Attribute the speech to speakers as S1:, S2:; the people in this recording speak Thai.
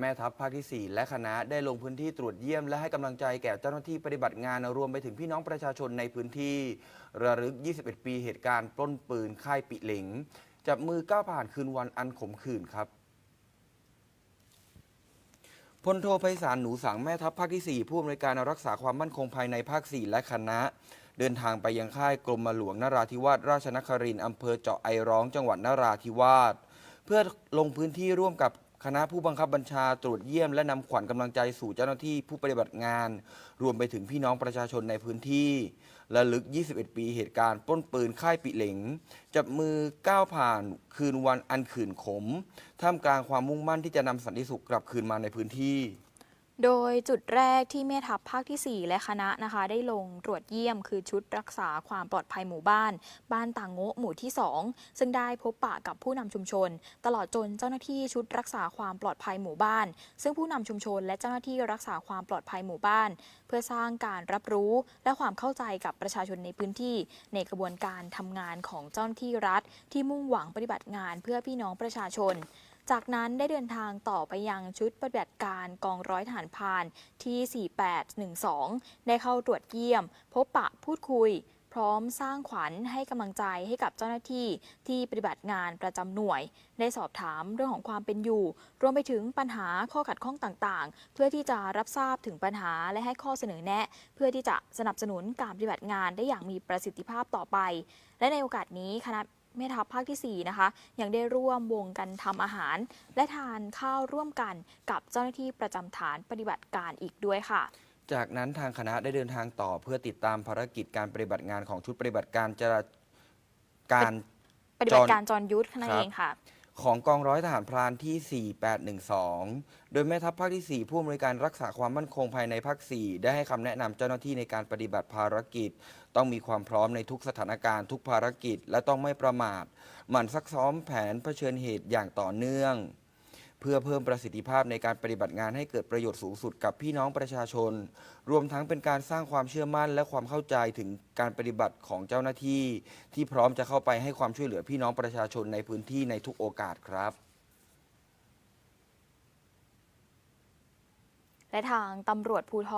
S1: แม่ทัพภาคที่ 4 และคณะได้ลงพื้นที่ตรวจเยี่ยม และให้กำลังใจแก่เจ้าหน้าที่ปฏิบัติงานรวมไปถึงพี่น้องประชาชนในพื้นที่ ระลึก 21 ปีเหตุการณ์ปล้นปืนค่ายปิเหลงจับมือก้าวผ่านคืนวันอันขมขื่นครับพลโทไพศาลหนูสังแม่ทัพภาคที่ 4 ผู้อำนวยการรักษาความมั่นคงภายในภาค 4 และคณะ เดินทางไปยังค่ายกรมหลวงนราธิวาสราชนครินทร์อำเภอเจาะไอร้องจังหวัดนราธิวาสเพื่อลงพื้นที่ร่วมกับ คณะผู้บังคับบัญชาตรวจเยี่ยมและนำขวัญกำลังใจสู่เจ้าหน้าที่ผู้ปฏิบัติงาน รวมไปถึงพี่น้องประชาชนในพื้นที่และลึก 21 ปีเหตุการณ์ป้นปืนค่ายปิเหลง จับมือก้าวผ่านคืนวันอันขื่นขม ท่ามกลางความมุ่งมั่นที่จะนำสันติสุขกลับคืนมาในพื้นที่
S2: โดยจุดแรกที่แม่ทัพภาคที่ 4 และคณะนะคะ ได้ลงตรวจเยี่ยมคือชุดรักษาความปลอดภัยหมู่บ้าน บ้านต่างโงะหมู่ที่ 2 ซึ่งได้พบปะกับผู้นำชุมชน ตลอดจนเจ้าหน้าที่ชุดรักษาความปลอดภัยหมู่บ้าน ซึ่งผู้นำชุมชนและเจ้าหน้าที่รักษาความปลอดภัยหมู่บ้าน เพื่อสร้างการรับรู้และความเข้าใจกับประชาชนในพื้นที่ ในกระบวนการทำงานของเจ้าหน้าที่รัฐ ที่มุ่งหวังปฏิบัติงานเพื่อพี่น้องประชาชน จากนั้นได้เดินทางต่อไปยังชุดปฏิบัติการกองร้อยทหารพานที่ 4812 ได้เข้าตรวจเยี่ยม พบปะพูดคุย พร้อมสร้างขวัญให้กำลังใจให้กับเจ้าหน้าที่ที่ปฏิบัติงานประจำหน่วย ได้สอบถามเรื่องของความเป็นอยู่ รวมไปถึงปัญหาข้อขัดข้องต่างๆ เพื่อที่จะรับทราบถึงปัญหาและให้ข้อเสนอแนะ เพื่อที่จะสนับสนุนการปฏิบัติงานได้อย่างมีประสิทธิภาพต่อไป และในโอกาสนี้คณะ แม่ทัพภาคที่ 4 นะคะ ยังได้ร่วมวงกันทำอาหาร และทานข้าวร่วมกันกับเจ้าหน้าที่ประจำฐานปฏิบัติการอีกด้วยค่ะ
S1: จากนั้นทางคณะได้เดินทางต่อเพื่อติดตามภารกิจการปฏิบัติงานของชุดปฏิบัติการจราการ
S2: ปฏิบัติการจรยุทธนั่นเองค่ะ
S1: ของกองร้อยทหารพรานที่ 4812 โดยแม่ทัพภาคที่ 4 ผู้อำนวยการรักษาความมั่นคงภายในภาค 4 ได้ให้คำแนะนำเจ้าหน้าที่ในการปฏิบัติภารกิจ ต้องมีความพร้อมในทุกสถานการณ์ทุกภารกิจ และต้องไม่ประมาท หมั่นซักซ้อมแผนเผชิญเหตุอย่างต่อเนื่อง เพื่อเพิ่มประสิทธิภาพในการปฏิบัติงานให้เกิดประโยชน์สูงสุดกับพี่น้องประชาชน รวมทั้งเป็นการสร้างความเชื่อมั่น และความเข้าใจถึงการปฏิบัติของเจ้าหน้าที่ ที่พร้อมจะเข้าไปให้ความช่วยเหลือพี่น้องประชาชนในพื้นที่ในทุกโอกาสครับ
S2: และทางตำรวจภูธร